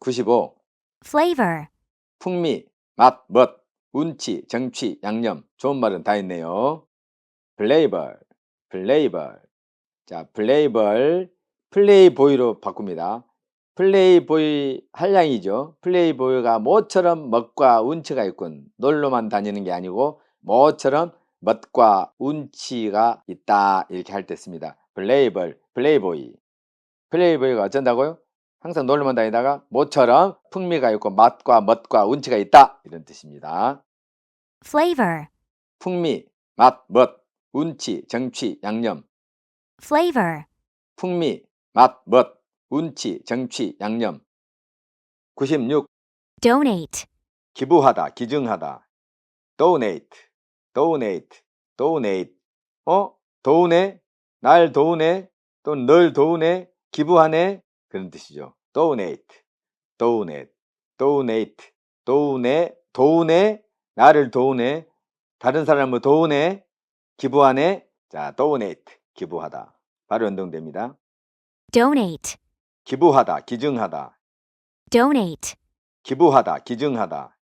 95. flavor, 풍미, 맛, 멋, 운치, 정취, 양념. 좋은 말은 다 있네요. 플레이벌, 플레이벌. 자, 플레이벌, 플레이보이로 바꿉니다. 플레이보이 한량이죠. 플레이보이가 모처럼 멋과 운치가 있군. 놀러만 다니는 게 아니고 모처럼 멋과 운치가 있다. 이렇게 할 때 씁니다. 플레이벌, 플레이보이. 플레이보이가 어쩐다고요? 항상 놀러만 다니다가 모처럼 풍미가 있고 맛과 멋과 운치가 있다. 이런 뜻입니다. flavor, 풍미, 맛, 멋, 운치, 정취, 양념. flavor, 풍미, 맛, 멋, 운치, 정취, 양념. 96. donate, 기부하다, 기증하다. donate, donate, donate. 어? 도우네? 날 도우네? 또는 널 도우네? 기부하네? 그런 뜻이죠. donate, donate, donate, 도우네, 도우네, 나를 도우네, 다른 사람을 도우네, 기부하네. 자, donate, 기부하다. 바로 연동됩니다. donate, 기부하다, 기증하다. donate, 기부하다, 기증하다.